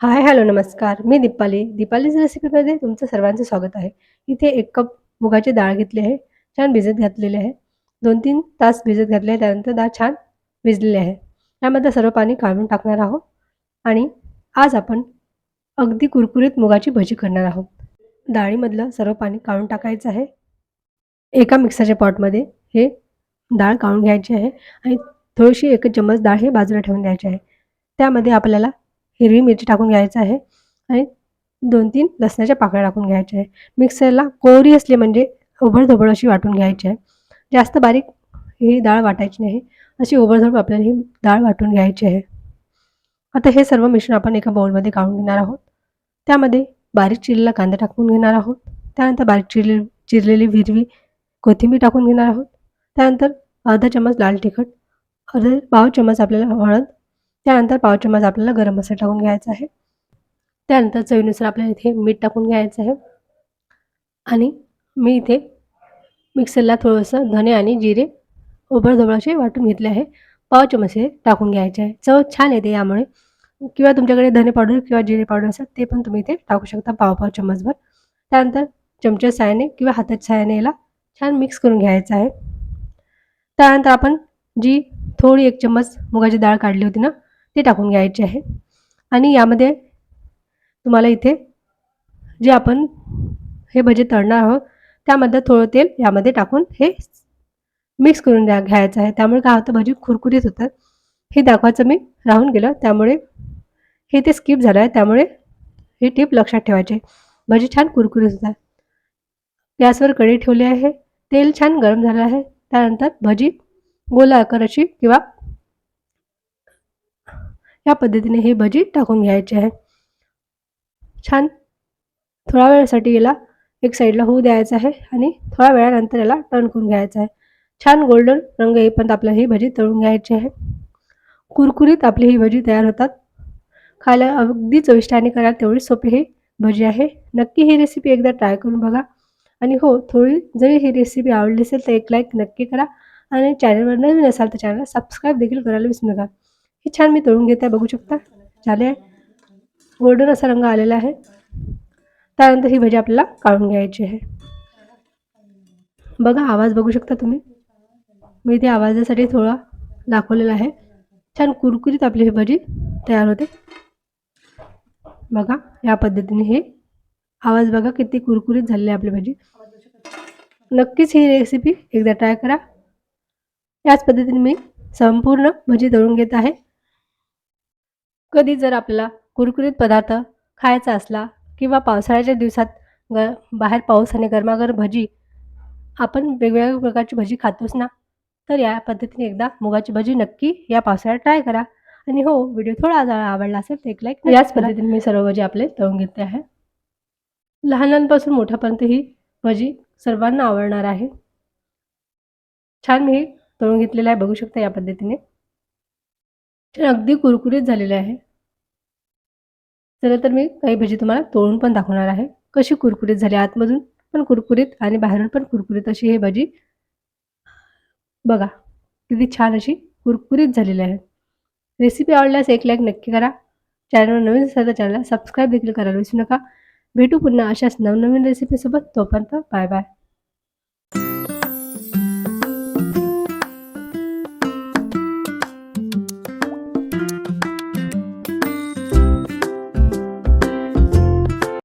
Hi hello नमस्कार. मी दीपाली. दीपालीज रेसिपीमध्ये तुमचं सर्वांचं स्वागत आहे. इथे एक कप मुगाची डाळ घेतली आहे. छान भिजत घातलेली आहे. दोन तीन तास भिजत घातले आहे. त्यानंतर डाळ छान भिजलेली आहे. त्यामध्ये सर्व पाणी काढून टाकणार आहोत. आणि आज आपण अगदी कुरकुरीत मुगाची भजी करणार आहोत. डाळीमधलं सर्व पाणी काढून टाकायचं आहे. एका मिक्सरच्या पॉटमध्ये हे डाळ काढून घ्यायची आहे. आणि थोडीशी एक चम्मच डाळ हे बाजूला ठेवून द्यायची आहे. त्यामध्ये आपल्याला हिरवी मिरची टाकून घ्यायचं आहे आणि दोन तीन लसणाच्या पाकळ्या टाकून घ्यायच्या आहे. मिक्सरला कोरी असली म्हणजे ओबडधोबड अशी वाटून घ्यायची आहे. जास्त बारीक ही डाळ वाटायची नाही. अशी ओबडधोबड आपल्याला ही डाळ वाटून घ्यायची आहे. आता हे सर्व मिश्रण आपण एका बाउलमध्ये काढून घेणार आहोत. त्यामध्ये बारीक चिरलेला कांदा टाकून घेणार आहोत. त्यानंतर बारीक चिरले चिरलेली हिरवी कोथिंबीर टाकून घेणार आहोत. त्यानंतर अर्धा चम्मच लाल तिखट अर्धा पाव चम्मच आपल्याला हळद त्यानंतर पाव चम्मच आपल्याला गरम मसाला टाकून घ्यायचा आहे. त्यानंतर चवीनुसार आपल्याला इथे मीठ टाकून घ्यायचं आहे. आणि मी इथे मिक्सरला थोडंसं धने आणि जिरे ओबडधोबड असे वाटून घेतले आहे. पाव चमच हे टाकून घ्यायचे आहे. चव छान येते यामुळे. किंवा तुमच्याकडे धने पावडर किंवा जिरे पावडर असेल ते पण तुम्ही इथे टाकू शकता पाव पाव चम्मचभर. त्यानंतर चमच्या साहाय्याने किंवा हाताच्या साहाय्याने याला छान मिक्स करून घ्यायचं आहे. त्यानंतर आपण जी थोडी एक चम्मच मुगाची डाळ काढली होती ना ते टाकून घ्यायचे आहे. आणि यामध्ये तुम्हाला इथे जे आपण हे भजे तळणार आहोत त्यामध्ये थोडं तेल यामध्ये टाकून हे मिक्स करून द्या घ्यायचं आहे. त्यामुळे काय होतं भजी खुरखुरीत होतात. हे दाखवायचं मी राहून गेलं त्यामुळे हे ते स्किप झालं आहे. त्यामुळे ही टीप लक्षात ठेवायची भजी छान कुरकुरीत होतात. गॅसवर कढी ठेवली आहे. तेल छान गरम झालं आहे. त्यानंतर भजी गोल आकाराची किंवा या पद्धतीने हे भजी टाकून घ्यायचे आहे. छान थोड्या वेळासाठी याला एक साईडला होऊ द्यायचं आहे आणि थोड्या वेळानंतर याला टर्न करून घ्यायचं आहे. छान गोल्डन रंग येईपर्यंत आपल्याला ही भजी तळून घ्यायची आहे. कुरकुरीत आपली ही भजी तयार होतात. खायला अगदी चविष्ट आणि करायला तेवढी सोपी ही भजी आहे. नक्की ही रेसिपी एकदा ट्राय करून बघा. आणि हो थोडी जरी ही रेसिपी आवडली असेल तर एक लाईक नक्की करा. आणि चॅनलवर नवीन असाल तर चॅनलला सबस्क्राईब देखील करायला विसरू नका. हे छान मी तळून घेते बघू शकता. झाले आहे. गोल्डन असा रंग आलेला आहे. त्यानंतर ही भजी आपल्याला काढून घ्यायची आहे. बघा आवाज बघू शकता तुम्ही. मी ते आवाजासाठी थोडा दाखवलेला आहे. छान कुरकुरीत आपली ही भजी तयार होते. बघा या पद्धतीने हे आवाज बघा किती कुरकुरीत झालेली आहे आपली भजी. नक्कीच ही रेसिपी एकदा ट्राय करा. याच पद्धतीने मी संपूर्ण भजी तळून घेत आहे. कधी जर आपल्याला कुरकुरीत पदार्थ खायचा असला किंवा पावसाळ्याच्या दिवसात ग बाहेर पाऊस आणि गरमागरम भजी आपण वेगवेगळ्या प्रकारची भजी खातोच ना? तर या पद्धतीने एकदा मुगाची भजी नक्की या पावसाळ्यात ट्राय करा. आणि हो व्हिडिओ थोडा आवडला असेल तर एक लाईक याच पद्धतीने मी सर्व भजी आपले तळून घेते आहे. लहानांपासून मोठ्यापर्यंत ही भजी सर्वांना आवडणार आहे. छान मी तळून घेतलेलं आहे बघू शकता या पद्धतीने. अगदी कुरकुरीत झालेले आहे. चला तर मी काही भजी तुम्हाला तोडून पण दाखवणार आहे. कशी कुरकुरीत झाली आतमधून पण कुरकुरीत आणि बाहेरून पण कुरकुरीत अशी हे भजी. बघा किती छान अशी कुरकुरीत झालेली आहे. रेसिपी आवडल्यास एक लाईक नक्की करा. चॅनलवर नवीन असेल तर चॅनलला सबस्क्राईब देखील करायला विसरू नका. भेटू पुन्हा अशाच नवनवीन रेसिपीसोबत तोपर्यंत बाय बाय